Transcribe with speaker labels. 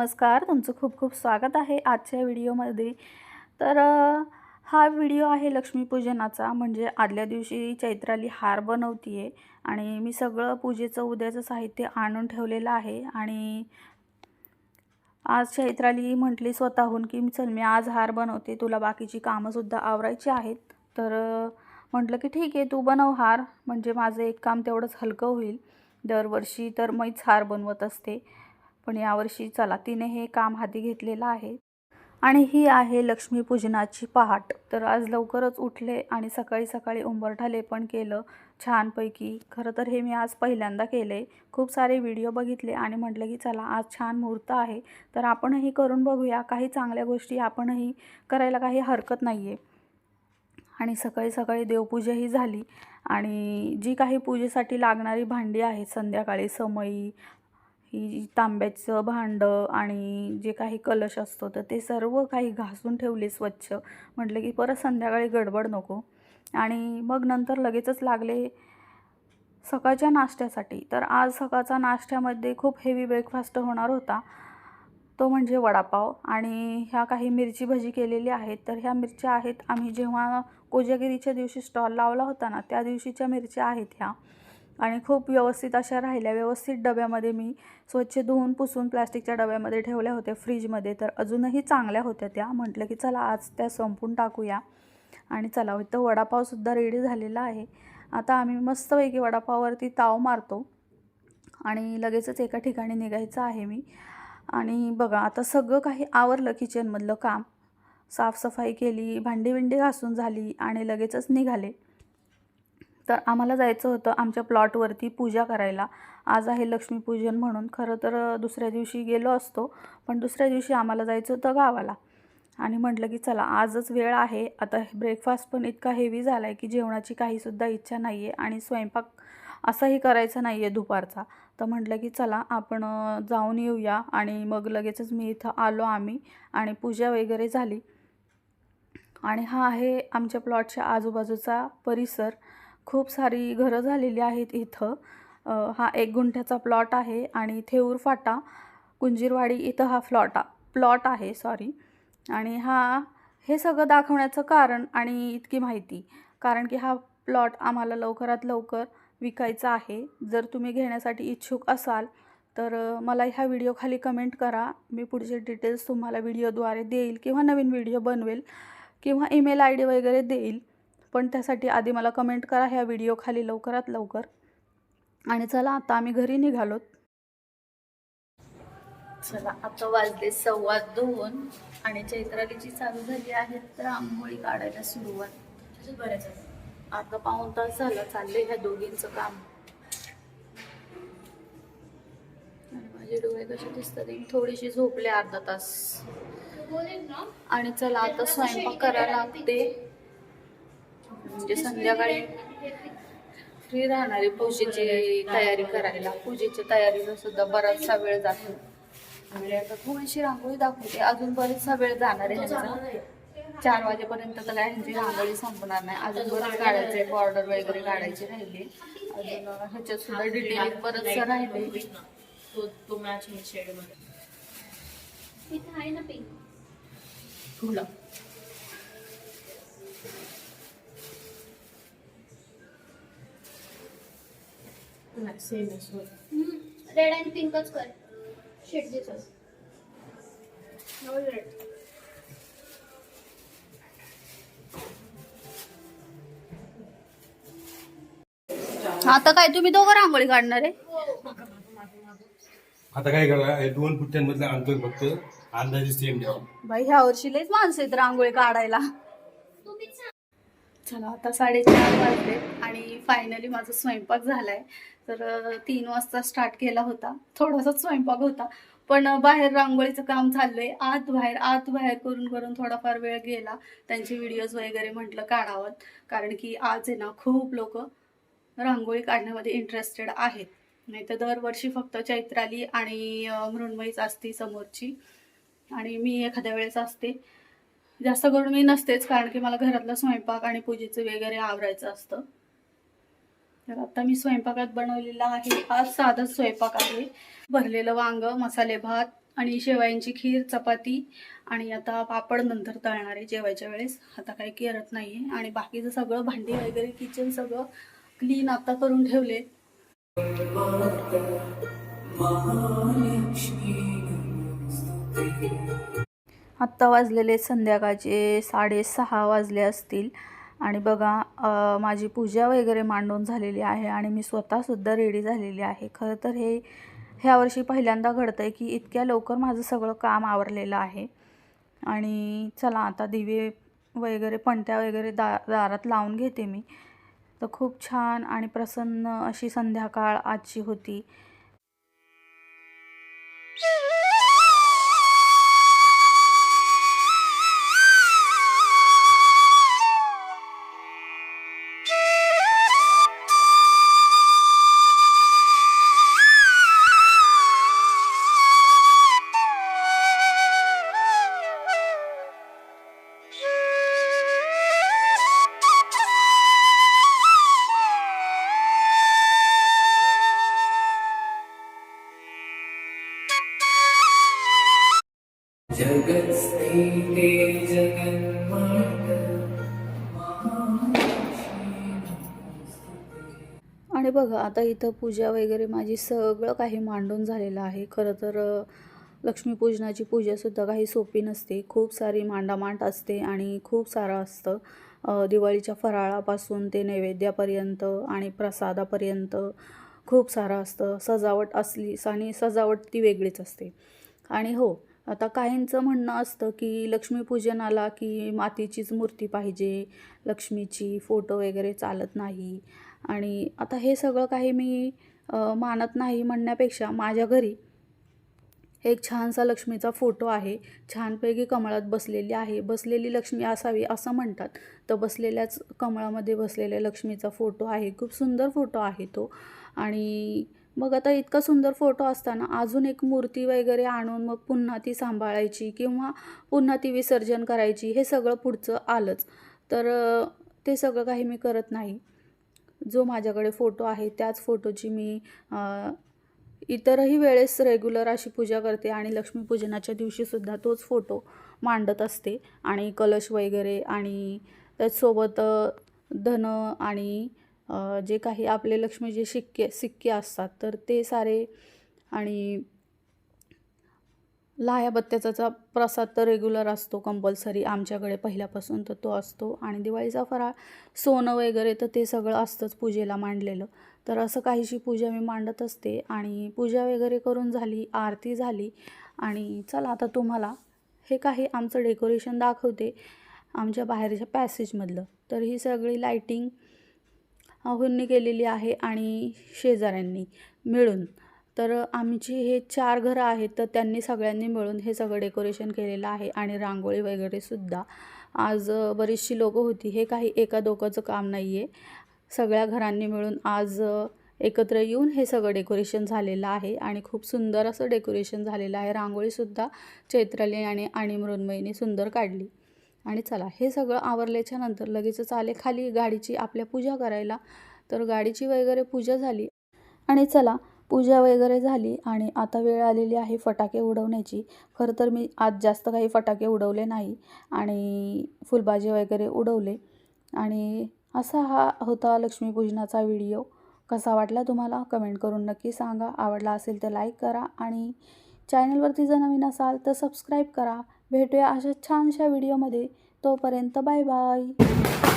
Speaker 1: नमस्कार तुमचं खूप खूप स्वागत आहे आजच्या व्हिडिओमध्ये. तर हा व्हिडिओ आहे लक्ष्मीपूजनाचा म्हणजे आदल्या दिवशी चैत्राली हार बनवती आहे आणि मी सगळं पूजेचं उद्याचं साहित्य आणून ठेवलेलं आहे आणि आज चैत्राली म्हटली स्वतःहून की चल मी आज हार बनवते तुला बाकीची कामंसुद्धा आवरायची आहेत. तर म्हटलं की ठीक आहे तू बनव हार म्हणजे माझं एक काम तेवढंच हलकं होईल. दरवर्षी तर मीच हार बनवत असते. पण यावर्षी चला तिने हे काम हाती घेतलेलं आहे. आणि ही आहे लक्ष्मीपूजनाची पहाट. तर आज लवकरच उठले आणि सकाळी सकाळी उंबरठा लेपण केलं छानपैकी. खरं तर हे मी आज पहिल्यांदा केले. खूप सारे व्हिडिओ बघितले आणि म्हटलं की चला आज छान मुहूर्त आहे. तर आपणही करून बघूया. काही चांगल्या गोष्टी आपणही करायला काही हरकत नाही आहे आणि सकाळी सकाळी देवपूजाही झाली. आणि जी काही पूजेसाठी लागणारी भांडी आहेत संध्याकाळी समई ही तांब्याचं भांडं आणि जे काही कलश असतो तर ते सर्व काही घासून ठेवले स्वच्छ. म्हटलं की परत संध्याकाळी गडबड नको. आणि मग नंतर लगेचच लागले सकाळच्या नाश्त्यासाठी. तर आज सकाळचा नाश्त्यामध्ये खूप हेवी ब्रेकफास्ट होणार होता. तो म्हणजे वडापाव आणि ह्या काही मिरची भजी केलेली आहेत. तर ह्या मिरच्या आहेत. आम्ही जेव्हा कोजागिरीच्या दिवशी स्टॉल लावला होता ना त्या दिवशीच्या मिरच्या आहेत ह्या. आणि खूप व्यवस्थित अशा राहिल्या. व्यवस्थित डब्यामध्ये मी स्वच्छ धुवून पुसून प्लॅस्टिकच्या डब्यामध्ये ठेवल्या होत्या फ्रीजमध्ये. तर अजूनही चांगल्या होत्या त्या. म्हटलं की चला आज त्या संपून टाकूया. आणि चला इथं वडापावसुद्धा रेडी झालेला आहे. आता आम्ही मस्तपैकी वडापाववरती ताव मारतो. आणि लगेचच एका ठिकाणी निघायचं आहे मी. आणि बघा आता सगळं काही आवरलं किचनमधलं काम. साफसफाई केली भांडी बिंडी घासून झाली आणि लगेचच निघाले. तर आम्हाला जायचं होतं आमच्या प्लॉटवरती पूजा करायला. आज आहे लक्ष्मीपूजन म्हणून. खरं तर दुसऱ्या दिवशी गेलो असतो पण दुसऱ्या दिवशी आम्हाला जायचं होतं गावाला. आणि म्हटलं की चला आजच वेळ आहे. आता ब्रेकफास्ट पण इतका हेवी झाला आहे की जेवणाची काहीसुद्धा इच्छा नाही आहे आणि स्वयंपाक असाही करायचा नाही आहे दुपारचा. तर म्हटलं की चला आपण जाऊन येऊया. आणि मग लगेचच मी इथं आलो आम्ही आणि पूजा वगैरे झाली. आणि हा आहे आमच्या प्लॉटच्या आजूबाजूचा परिसर. खूप सारी घरं झालेली आहेत इथं. हा एक गुंठ्याचा प्लॉट आहे आणि थेऊर फाटा कुंजीरवाडी इथं हा फ्लॉटा प्लॉट आहे सॉरी आणि हा हे सगळं दाखवण्याचं कारण आणि इतकी माहिती. कारण की हा प्लॉट आम्हाला लवकरात लवकर विकायचा आहे. जर तुम्ही घेण्यासाठी इच्छुक असाल तर मला ह्या व्हिडिओखाली कमेंट करा. मी पुढचे डिटेल्स तुम्हाला व्हिडिओद्वारे देईल किंवा नवीन व्हिडिओ बनवेल किंवा ईमेल आय डी वगैरे देईल. पण त्यासाठी आधी मला कमेंट करा ह्या व्हिडिओखाली लवकरात लवकर. आणि चला आता आम्ही घरी निघालो. चला आता वाजले सव्वा दोन आणि चैत्रालीची चालू झाली आहे तर आंघोळी काढायला सुरुवात. आता पाऊन तास झालं चाललंय ह्या दोघींचं काम. आणि माझे डोळे कसे दिसतात? थोडीशी झोपले अर्धा तास. आणि चला आता स्वयंपाक करायला लागते. म्हणजे संध्याकाळी फ्री राहणारी पूजेची तयारी करायला. पूजेच्या तयारीला सुद्धा बराचसा वेळ जातो. आणि आता थोडीशी रांगोळी दाखवते. अजून बरेचसा वेळ जाणार आहे ह्यांचा. चार वाजेपर्यंत तर काय ह्यांची रांगोळी संपणार नाही. अजून बरंच काढायचंय बॉर्डर वगैरे काढायची राहिली. अजून ह्याच्यात सुद्धा डिटेलिंग बरंचसं राहिले
Speaker 2: तो
Speaker 3: इथं आहे ना पिंक रेड आणि पिंकच कर. शेड दे चल रेड
Speaker 1: आता काय तुम्ही दोघं रांगोळी काढणार आहे?
Speaker 4: आता काय करा हे दोन फुट्ट्यांमधलं अंतर फक्त. अंदाजे सेम ठेवा.
Speaker 1: बाई ह्या वर्षी लयच माणसं आहेत रांगोळी काढायला. चला आता साडेचार वाजले आणि फायनली माझा स्वयंपाक झाला आहे तर तीन वाजता स्टार्ट केला होता. थोडासाच स्वयंपाक होता पण बाहेर रांगोळीचं काम चाललंय. आत बाहेर आत बाहेर करून करून थोडाफार वेळ गेला. त्यांचे व्हिडिओज वगैरे म्हटलं काढावं. कारण की आज आहे ना खूप लोक रांगोळी काढण्यामध्ये इंटरेस्टेड आहेत. नाही तर दरवर्षी फक्त चैत्राली आणि मृण्मयीच असते समोरची. आणि मी एखाद्या वेळेस असते. जास्त करून मी नसतेच कारण की मला घरातला स्वयंपाक आणि पूजेचं वगैरे आवरायचं असतं. तर आता मी स्वयंपाकात बनवलेला आहे आज साधा स्वयंपाक आहे. भरलेलं वांग मसाले भात आणि शेवायांची खीर चपाती आणि आता पापड नंतर तळणार आहे जेवायच्या वेळेस. आता काही करत नाही आहे आणि बाकीचं सगळं भांडी वगैरे किचन सगळं क्लीन आता करून ठेवले. आत्ता वाजलेले संध्याकाळचे साडेसहा वाजले असतील. आणि बघा माझी पूजा वगैरे मांडून झालेली आहे आणि मी स्वतःसुद्धा रेडी झालेली आहे. खरं तर हे ह्या वर्षी पहिल्यांदा घडतं आहे की इतक्या लवकर माझं सगळं काम आवरलेलं आहे. आणि चला आता दिवे वगैरे पणत्या वगैरे दा दारात लावून घेते मी. तर खूप छान आणि प्रसन्न अशी संध्याकाळ आजची होती.
Speaker 5: जगत्स्थिते
Speaker 1: आणि बघा आता इथं पूजा वगैरे माझी सगळं काही मांडून झालेलं आहे. खरं तर लक्ष्मीपूजनाची पूजासुद्धा काही सोपी नसते. खूप सारी मांडामांड असते आणि खूप सारं असतं. दिवाळीच्या फराळापासून ते नैवेद्यापर्यंत आणि प्रसादापर्यंत खूप सारं असतं. सजावट असली आणि सजावट ती वेगळीच असते. आणि हो आता काहींचं म्हणणं असतं की लक्ष्मीपूजनाला की मातीचीच मूर्ती पाहिजे लक्ष्मीची फोटो वगैरे चालत नाही. आणि आता हे सगळं काही मी मानत नाही म्हणण्यापेक्षा माझ्या घरी एक छानसा लक्ष्मीचा फोटो आहे. छानपैकी कमळात बसलेली आहे. बसलेली लक्ष्मी असावी असं म्हणतात. तर बसलेल्याच कमळामध्ये बसलेल्या लक्ष्मीचा फोटो आहे. खूप सुंदर फोटो आहे तो. आणि मग आता इतका सुंदर फोटो असताना अजून एक मूर्ती वगैरे आणून मग पुन्हा ती सांभाळायची किंवा पुन्हा ती विसर्जन करायची हे सगळं पुढचं आलंच. तर ते सगळं काही मी करत नाही. जो माझ्याकडे फोटो आहे त्याच फोटोची मी इतरही वेळेस रेग्युलर अशी पूजा करते आणि लक्ष्मीपूजनाच्या दिवशीसुद्धा तोच फोटो मांडत असते. आणि कलश वगैरे आणि त्याचसोबत धन आणि जे काही आपले लक्ष्मीचे शिक्के सिक्के असतात तर ते सारे आणि लाह्या बत्त्याचा प्रसाद तर रेग्युलर असतो कंपल्सरी आमच्याकडे पहिल्यापासून तर तो असतो. आणि दिवाळीचा फराळ सोनं वगैरे तर ते सगळं असतंच पूजेला मांडलेलं. तर असं काहीशी पूजा मी मांडत असते आणि पूजा वगैरे करून झाली आरती झाली आणि चला आता तुम्हाला हे काही आमचं डेकोरेशन दाखवते आमच्या बाहेरच्या पॅसेजमधलं तर ही सगळी लाईटिंग हुंनी केलेली आहे आणि शेजाऱ्यांनी मिळून. तर आमची हे चार घरं आहेत तर त्यांनी सगळ्यांनी मिळून हे सगळं डेकोरेशन केलेलं आहे आणि रांगोळी वगैरे सुद्धा. आज बरीचशी लोकं होती. हे काही एका दोघाचं काम नाही आहे सगळ्या घरांनी मिळून आज एकत्र येऊन हे सगळं डेकोरेशन झालेलं आहे आणि खूप सुंदर असं डेकोरेशन झालेलं आहे. रांगोळीसुद्धा चैत्राली आणि आणि मृण्मयीने सुंदर काढली. आणि चला हे सगळं आवरल्याच्या नंतर लगेचच आले खाली गाडीची आपल्या पूजा करायला. तर गाडीची वगैरे पूजा झाली. आणि चला पूजा वगैरे झाली आणि आता वेळ आलेली आहे फटाके उडवण्याची. खरं तर मी आज जास्त काही फटाके उडवले नाही आणि फुलबाजी वगैरे उडवले. आणि असा हा होता लक्ष्मीपूजनाचा व्हिडिओ. कसा वाटला तुम्हाला? कमेंट करून नक्की सांगा. आवडला असेल तर लाईक करा आणि चॅनलवरती जर नवीन असाल तर सबस्क्राईब करा. भेटूया अशा छानशा व्हिडिओमध्ये. तोपर्यंत बाय बाय.